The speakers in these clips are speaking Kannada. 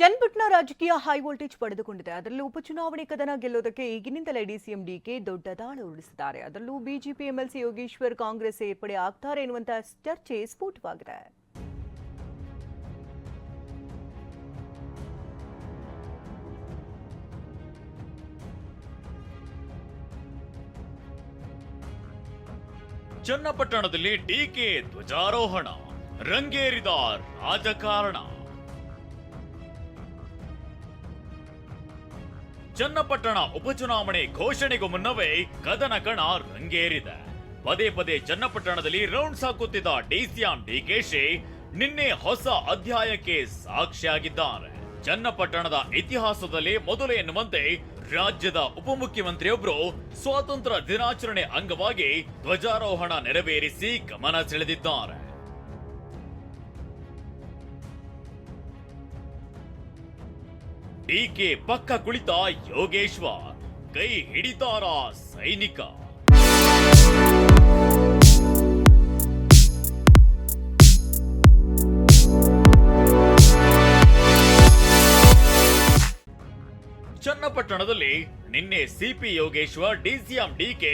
ಚನ್ನಪಟ್ಟಣ ರಾಜಕೀಯ ಹೈ ವೋಲ್ಟೇಜ್ ಪಡೆದುಕೊಂಡಿದೆ. ಅದರಲ್ಲೂ ಉಪಚುನಾವಣೆ ಕದನ ಗೆಲ್ಲೋದಕ್ಕೆ ಈಗಿನಿಂದಲೇ ಡಿಸಿಎಂ ಡಿಕೆ ದೊಡ್ಡ ದಾಳಿ ಉರುಳಿಸಿದ್ದಾರೆ. ಅದರಲ್ಲೂ ಬಿಜೆಪಿ ಎಂಎಲ್ಸಿ ಯೋಗೇಶ್ವರ್ ಕಾಂಗ್ರೆಸ್ ಸೇರ್ಪಡೆ ಆಗ್ತಾರೆ ಎನ್ನುವಂತಹ ಚರ್ಚೆ ಸ್ಫೋಟವಾಗಿದೆ. ಚನ್ನಪಟ್ಟಣದಲ್ಲಿ ಡಿಕೆ ಧ್ವಜಾರೋಹಣ, ರಂಗೇರಿದ ರಾಜಕಾರಣ. ಚನ್ನಪಟ್ಟಣ ಉಪಚುನಾವಣೆ ಘೋಷಣೆಗೂ ಮುನ್ನವೇ ಕದನ ಕಣ ರಂಗೇರಿದೆ. ಪದೇ ಪದೇ ಚನ್ನಪಟ್ಟಣದಲ್ಲಿ ರೌಂಡ್ ಸಾಕುತ್ತಿದ್ದ ಡಿಸಿಎಂ ಡಿಕೆಶಿ ನಿನ್ನೆ ಹೊಸ ಅಧ್ಯಾಯಕ್ಕೆ ಸಾಕ್ಷಿಯಾಗಿದ್ದಾರೆ. ಚನ್ನಪಟ್ಟಣದ ಇತಿಹಾಸದಲ್ಲಿ ಮೊದಲು ಎನ್ನುವಂತೆ ರಾಜ್ಯದ ಉಪಮುಖ್ಯಮಂತ್ರಿಯೊಬ್ಬರು ಸ್ವಾತಂತ್ರ್ಯ ದಿನಾಚರಣೆ ಅಂಗವಾಗಿ ಧ್ವಜಾರೋಹಣ ನೆರವೇರಿಸಿ ಗಮನ ಸೆಳೆದಿದ್ದಾರೆ. ಡಿಕೆ ಪಕ್ಕ ಕುಳಿತ ಯೋಗೇಶ್ವರ್? ಕೈ ಹಿಡಿತಾರ ಸೈನಿಕ? ಚನ್ನಪಟ್ಟಣದಲ್ಲಿ ನಿನ್ನೆ ಸಿಪಿ ಯೋಗೇಶ್ವರ್ ಡಿಸಿಎಂ ಡಿಕೆ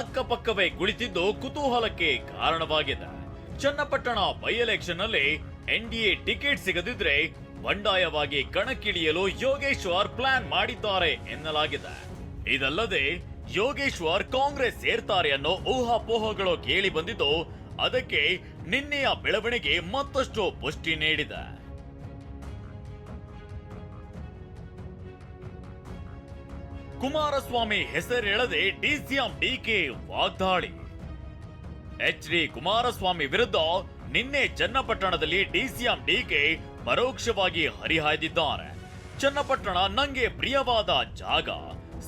ಅಕ್ಕಪಕ್ಕವೇ ಕುಳಿತಿದ್ದು ಕುತೂಹಲಕ್ಕೆ ಕಾರಣವಾಗಿದೆ. ಚನ್ನಪಟ್ಟಣ ಬೈ ಎಲೆಕ್ಷನ್ನಲ್ಲಿ ಎನ್ಡಿಎ ಟಿಕೆಟ್ ಸಿಗದಿದ್ರೆ ಬಂಡಾಯವಾಗಿ ಕಣಕ್ಕಿಳಿಯಲು ಯೋಗೇಶ್ವರ್ ಪ್ಲಾನ್ ಮಾಡಿದ್ದಾರೆ ಎನ್ನಲಾಗಿದೆ. ಇದಲ್ಲದೆ, ಯೋಗೇಶ್ವರ್ ಕಾಂಗ್ರೆಸ್ ಸೇರ್ತಾರೆ ಅನ್ನೋ ಊಹಾಪೋಹಗಳು ಕೇಳಿ ಬಂದಿದ್ದು, ಅದಕ್ಕೆ ನಿನ್ನೆಯ ಬೆಳವಣಿಗೆ ಮತ್ತಷ್ಟು ಪುಷ್ಟಿ ನೀಡಿದೆ. Kumaraswamy ಹೆಸರೆಳದೆ D C M D K ವಾಗ್ದಾಳಿ. ಎಚ್ ಡಿ ಕುಮಾರಸ್ವಾಮಿ ವಿರುದ್ಧ ನಿನ್ನೆ ಚನ್ನಪಟ್ಟಣದಲ್ಲಿ ಡಿಸಿಎಂ ಡಿಕೆ ಪರೋಕ್ಷವಾಗಿ ಹರಿಹಾಯ್ದಿದ್ದಾರೆ. ಚನ್ನಪಟ್ಟಣ ನಂಗೆ ಪ್ರಿಯವಾದ ಜಾಗ,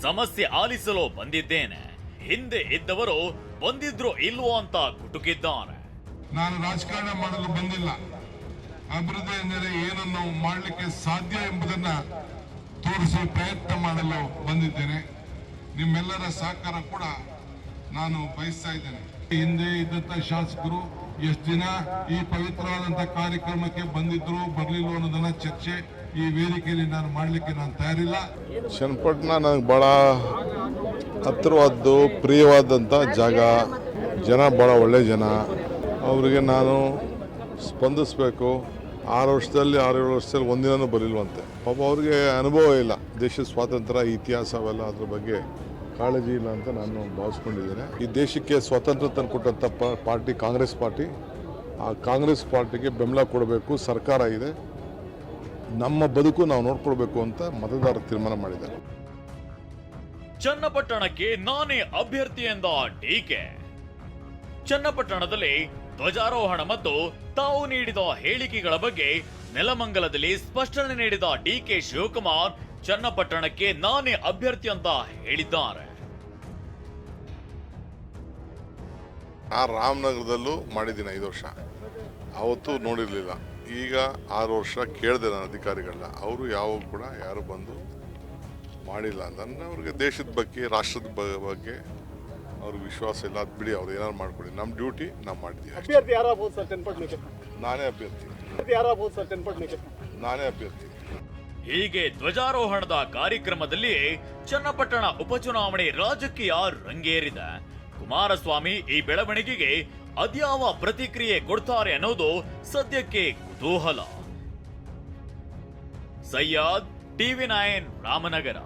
ಸಮಸ್ಯೆ ಆಲಿಸಲು ಬಂದಿದ್ದೇನೆ. ಹಿಂದೆ ಇದ್ದವರು ಬಂದಿದ್ರು ಇಲ್ವೋ ಅಂತ ಕುಟುಕಿದ್ದಾರೆ. ನಾನು ರಾಜಕಾರಣ ಮಾಡಲು ಬಂದಿಲ್ಲ. ಅಭಿವೃದ್ಧಿ ಎಂದರೆ ಏನನ್ನು ಮಾಡಲಿಕ್ಕೆ ಸಾಧ್ಯ ಎಂಬುದನ್ನ ತೋರಿಸಿ ಪ್ರಯತ್ನ ಮಾಡಲು ಬಂದಿದ್ದೇನೆ. ನಿಮ್ಮೆಲ್ಲರ ಸಹಕಾರ ಕೂಡ ನಾನು ಬಯಸ್ತಾ ಇದ್ದೇನೆ. ಹಿಂದೆ ಇದ್ದಂತ ಶಾಸಕರು ಎಷ್ಟು ದಿನ ಈ ಪವಿತ್ರವಾದಂತ ಕಾರ್ಯಕ್ರಮಕ್ಕೆ ಬಂದಿದ್ರು ಬರಲಿಲ್ಲ ಅನ್ನೋದನ್ನ ಚರ್ಚೆ ಈ ವೇದಿಕೆಯಲ್ಲಿ ನಾನು ಮಾಡಲಿಕ್ಕೆ ನಾನು ತಯಾರಿಲ್ಲ. ಚನ್ನಪಟ್ಟಣ ನನಗೆ ಭಾಳ ಹತ್ತಿರವಾದ್ದು ಪ್ರಿಯವಾದಂಥ ಜಾಗ. ಜನ ಭಾಳ ಒಳ್ಳೆ ಜನ. ಅವರಿಗೆ ನಾನು ಸ್ಪಂದಿಸ್ಬೇಕು. ಆರು ವರ್ಷದಲ್ಲಿ ಆರು ಏಳು ವರ್ಷದಲ್ಲಿ ಒಂದಿನೂ ಬರಲಿಲ್ವಂತೆ. ಪಾಪ ಅವ್ರಿಗೆ ಅನುಭವ ಇಲ್ಲ. ದೇಶದ ಸ್ವಾತಂತ್ರ್ಯ, ಇತಿಹಾಸ ಅವೆಲ್ಲ ಅದ್ರ ಬಗ್ಗೆ. ಕಾಳಜಿ ಇಲ್ಲ ಅಂತ ನಾನು ಭಾವಿಸ್ಕೊಂಡಿದ್ದೇನೆ. ಈ ದೇಶಕ್ಕೆ ಸ್ವಾತಂತ್ರ್ಯ ತಂದು ಕೊಟ್ಟಂಥ ಪ- ಪಾರ್ಟಿ ಕಾಂಗ್ರೆಸ್ ಪಾರ್ಟಿ. ಆ ಕಾಂಗ್ರೆಸ್ ಪಾರ್ಟಿಗೆ ಬೆಂಬಲ ಕೊಡಬೇಕು, ಸರ್ಕಾರ ಇದೆ. ನಮ್ಮ ಬದುಕು ನಾವು ನೋಡ್ಕೊಳ್ಬೇಕು ಅಂತ ಮತದಾರರು ತೀರ್ಮಾನ ಮಾಡಿದ್ದಾರೆ. ಚನ್ನಪಟ್ಟಣಕ್ಕೆ ನಾನೇ ಅಭ್ಯರ್ಥಿ ಎಂದ ಟೀಕೆ ಚನ್ನಪಟ್ಟಣದಲ್ಲಿ ಧ್ವಜಾರೋಹಣ ಮತ್ತು ತಾವು ನೀಡಿದ ಹೇಳಿಕೆಗಳ ಬಗ್ಗೆ ನೆಲಮಂಗಲದಲ್ಲಿ ಸ್ಪಷ್ಟನೆ ನೀಡಿದ ಡಿಕೆ ಶಿವಕುಮಾರ್ ಚನ್ನಪಟ್ಟಣಕ್ಕೆ ನಾನೇ ಅಭ್ಯರ್ಥಿ ಅಂತ ಹೇಳಿದ್ದಾರೆ. ಆ ರಾಮನಗರದಲ್ಲೂ ಮಾಡಿದ್ದೀನಿ ಐದು ವರ್ಷ. ಅವತ್ತು ನೋಡಿರಲಿಲ್ಲ. ಈಗ ಆರು ವರ್ಷ ಕೇಳಿದೆ ನಾನು ಅಧಿಕಾರಿಗಳನ್ನ. ಅವರು ಯಾವ ಕೂಡ ಯಾರು ಬಂದು ಮಾಡಿಲ್ಲ ನನ್ನ ಅವ್ರಿಗೆ ದೇಶದ ಬಗ್ಗೆ ರಾಷ್ಟ್ರದ ಬಗ್ಗೆ ಅವ್ರಿಗೆ ವಿಶ್ವಾಸ ಇಲ್ಲ. ಅದು ಬಿಡಿ ಅವ್ರು ಏನಾರು ಮಾಡ್ಕೊಡಿ. ನಮ್ಮ ಡ್ಯೂಟಿ ನಾವು ಮಾಡಿದ್ದೀವಿ ಅಷ್ಟೇ. ಅಭ್ಯರ್ಥಿ ಯಾರಾಗ್ಬೋದು ಸರ್ ಚನ್ನಪಟ್ಟಣಕ್ಕೆ? ನಾನೇ ಅಭ್ಯರ್ಥಿ. ಅಭ್ಯರ್ಥಿ ಯಾರಾಗ್ಬೋದು ಸರ್ ಚನ್ನಪಟ್ಟಣಕ್ಕೆ? ನಾನೇ ಅಭ್ಯರ್ಥಿ. ಹೀಗೆ ಧ್ವಜಾರೋಹಣದ ಕಾರ್ಯಕ್ರಮದಲ್ಲಿ ಚನ್ನಪಟ್ಟಣ ಉಪಚುನಾವಣೆ ರಾಜಕೀಯ ರಂಗೇರಿದ. ಕುಮಾರಸ್ವಾಮಿ ಈ ಬೆಳವಣಿಗೆಗೆ ಅದ್ಯಾವ ಪ್ರತಿಕ್ರಿಯೆ ಕೊಡ್ತಾರೆ ಅನ್ನೋದು ಸದ್ಯಕ್ಕೆ ಕುತೂಹಲ. Syed TV nine Ramanagara.